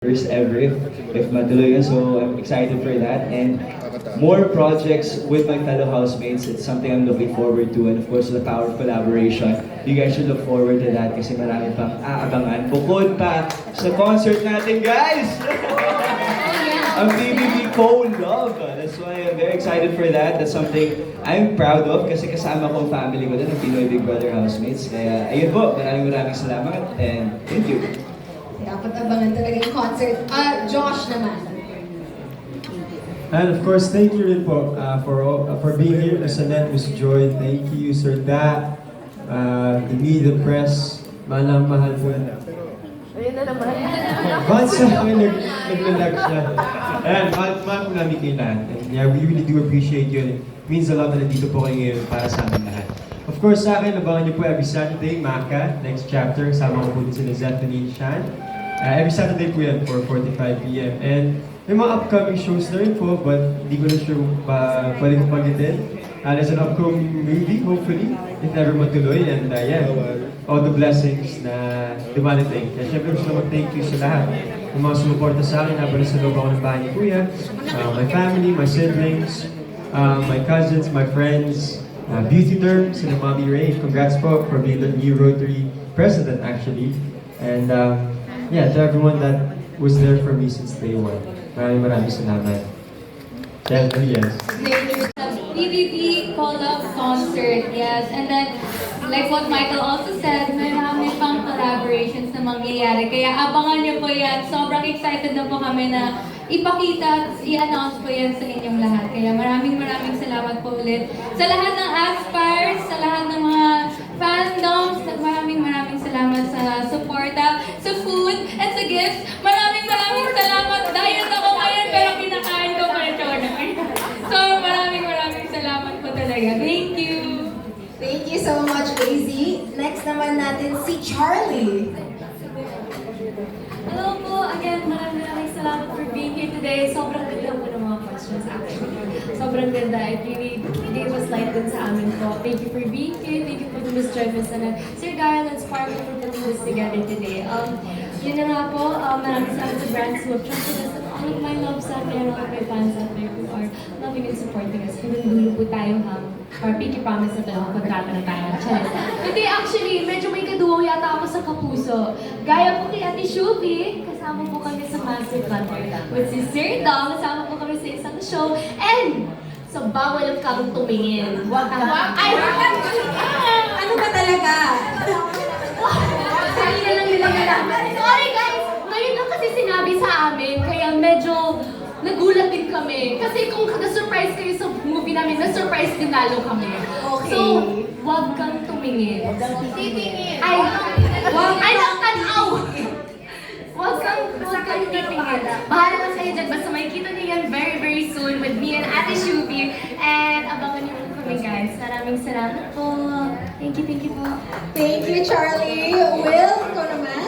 first ever if, if matuloy. So I'm excited for that. And more projects with my fellow housemates. It's something I'm looking forward to. And of course, the power of collaboration. You guys should look forward to that kasi marami pang aabangan. Bukod pa sa concert natin, guys! Ang BBB Cone Love. That's why I'm very excited for that. That's something I'm proud of kasi kasama ko ang family ko din, ang Pinoy Big Brother housemates. Kaya ayun po, maraming maraming salamat and thank you. Dapat abangan talaga yung concert. Ah, Josh naman. And of course, thank you rin po uh, for all, uh, for being here, Miss Annette, Miss Joy. Thank you, Sir Dat, uh, the media, the press. Mahal mahal po. Ayun na naman. Once sa akin, nag, naglalag siya. Ayan, mahal, mahal po namin kayo lahat. And yeah, we really do appreciate you. And it means a lot na nandito po kayo ngayon para sa amin lahat. Of course, sa akin, abangan niyo po every Saturday, Maka, next chapter. Sama ko po din sila Zephanie and Shan. Uh, every Saturday po yan, 4.45 p.m. And may mga upcoming shows na rin po, but hindi ko na sure pa pwede ko pagkitin. Uh, there's an upcoming movie, hopefully, if ever matuloy. And uh, yeah, all the blessings na dumarating. Kaya syempre gusto mag-thank you sa lahat ng mga sumuporta sa akin habang nasa loob ako ng bahay ni Kuya, uh, my family, my siblings, uh, my cousins, my friends, uh, Beauty Term, sila Mommy Ray. Congrats po for being the new Rotary president actually. And um, yeah, to everyone that was there for me since day one. Maraming maraming salamat. Definitely yes. PVP call-up concert, yes. And then, like what Michael also said, marami pang collaborations na mangyayari. Kaya abangan niyo po yan. Sobrang excited na po kami na ipakita at i-announce po yan sa inyong lahat. Kaya maraming maraming salamat po ulit. Sa lahat ng aspires, sa lahat ng mga fandoms, maraming maraming salamat sa suporta, sa food, at sa gifts. Maraming maraming salamat. Diet ako ngayon, pero kinakain ko pa rin So, maraming maraming salamat po talaga. Thank you! Thank you so much, Daisy. Next naman natin si Charlie. Hello po, again, maraming maraming salamat for being here today. Sobrang ganda po questions actually. Sobrang ganda. It really gave us light din sa amin po. Thank you for being here. Thank you for the Miss Joy, Miss Annette. Sir Garland, Sparkle for putting this together today. Um, yun na nga po, um, maraming salamat sa brands who have trusted us and all my loves out there, all of my fans out there who are loving and supporting us. Hanggang dulo po tayo hang or pinky promise na dalawang kontrata na tayo. Charis. Hindi, actually, medyo may kaduwang yata ako sa kapuso. Gaya po kay Ate Shubi, kasama po kami sa Massive Hunter. With si Sir Dom, kasama po kami sa show. And, sa bawal ang kabong tumingin. Wag ka. Ay, wag ka. Ano ba talaga? Sorry na lang nila. Sorry guys! Ngayon lang kasi sinabi sa amin, kaya medyo nagulat din kami. Kasi kung na-surprise kayo sa movie namin, na-surprise din lalo kami. Okay. So, wag kang tumingin. Titingin. Ay, wag ay nagtanaw! Wag Thank you, thank you po. Thank you, Charlie. Will, ikaw naman?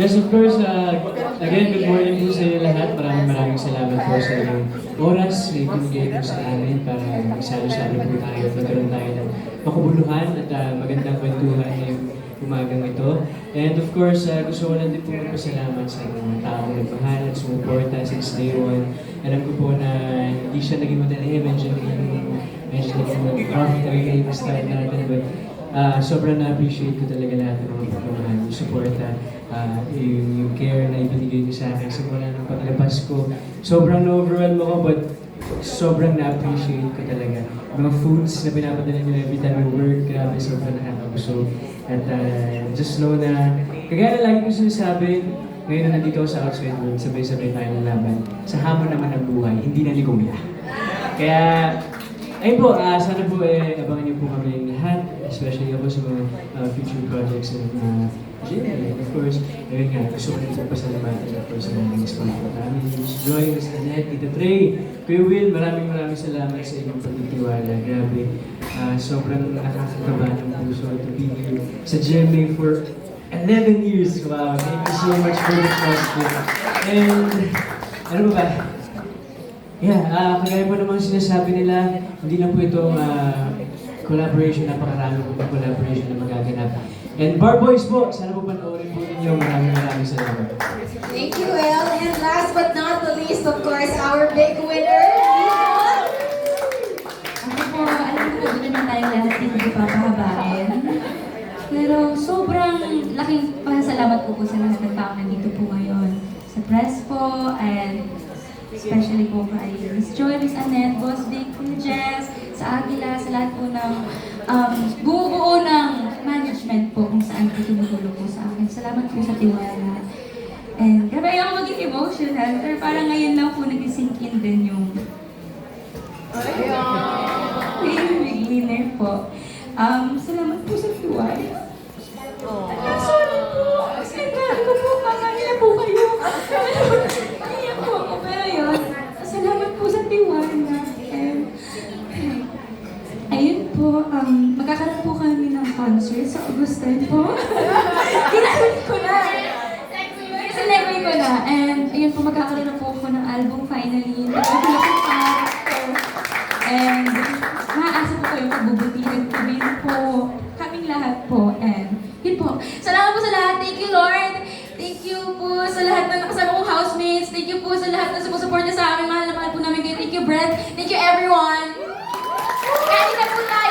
Yes, of course. Uh, again, good morning po sa inyo lahat. Maraming maraming salamat po sa inyong oras na ibinigay po sa amin para magsalo-salo po tayo. Magkaroon tayo ng makabuluhan at uh, magandang kwentuhan ngayong umagang ito. And of course, uh, gusto ko lang din po magpasalamat sa mga taong nagmahal at sumuporta since day one. Alam ko po na hindi siya naging madali. Medyo naging, medyo naging rough talaga yung start natin. But Ah, sobrang na-appreciate ko talaga lahat ng mga pagmamahal, yung suporta, ah, yung, yung care na ibinigay niyo sa akin. Simula ng paglabas ko, sobrang na-overwhelm ako, but sobrang na-appreciate ko talaga. Mga foods na pinapadala niyo every time we work, grabe, sobrang nakakabusog. At ah, just know na, kagaya na lagi ko sinasabi, ngayon na nandito sa outside world, sabay-sabay tayo ng laban. Sa hamon naman ng buhay, hindi na ligumya. Kaya, ayun po, ah, sana po eh, abangan niyo po kami lahat, especially ako sa mga ah, future projects ng uh, Jimmy. Of course, ayun nga, gusto ko rin po pasalamatan of course sa mga naging sponsor namin, Miss Joy, Miss Annette, Tita Trey, Kuya Will, maraming maraming salamat sa inyong pagtitiwala. Grabe, ah, sobrang nakakakaba ng puso to be here sa GMA for 11 years. Wow, thank you so much for the trust. And, ano ba ba? Yeah, ah kagaya po namang sinasabi nila, hindi lang po itong ah, collaboration, napakarami po ng collaboration na magaganap. And Bar Boys po, sana po panoorin po ninyo. Maraming maraming salamat. Thank you, El. And last but not the least, of course, our big winner, Nicole. Ako po, alam ko na naman tayong lahat hindi papahabain. Pero sobrang laking pasalamat po po sa lahat ng tao nandito po ngayon. Sa press po, and especially po kay Miss Joy, Miss Annette, Boss Vic, Jess, sa Agila, sa lahat po ng um, buo-buo ng management po kung saan po tumutulong po sa akin. Salamat po sa tiwala. And grabe ako maging emotional, pero parang ngayon lang po nag-sink in din yung yung big winner po. Um, salamat po sa tiwala. I'm sorry po. Kasi dahil ko po, kakanya po kayo. Kaya po ako. Pero yun, salamat po sa tiwala. And, ayun po, um, magkakaroon po kami ng concert sa August 10 po. Ginamit ko na. Sinegway ko na. And, ayun po, magkakaroon na po ako ng album finally. Ko. And maaasa po kayo magbubutihan kami po. Kaming lahat po. And yun po. Salamat po sa lahat. Thank you, Lord. Thank you po sa lahat ng nakasama kong housemates. Thank you po sa lahat ng sumusupport niya sa amin. Mahal na mahal po namin kayo. Thank you, Brent. Thank you, everyone. Kain na po tayo.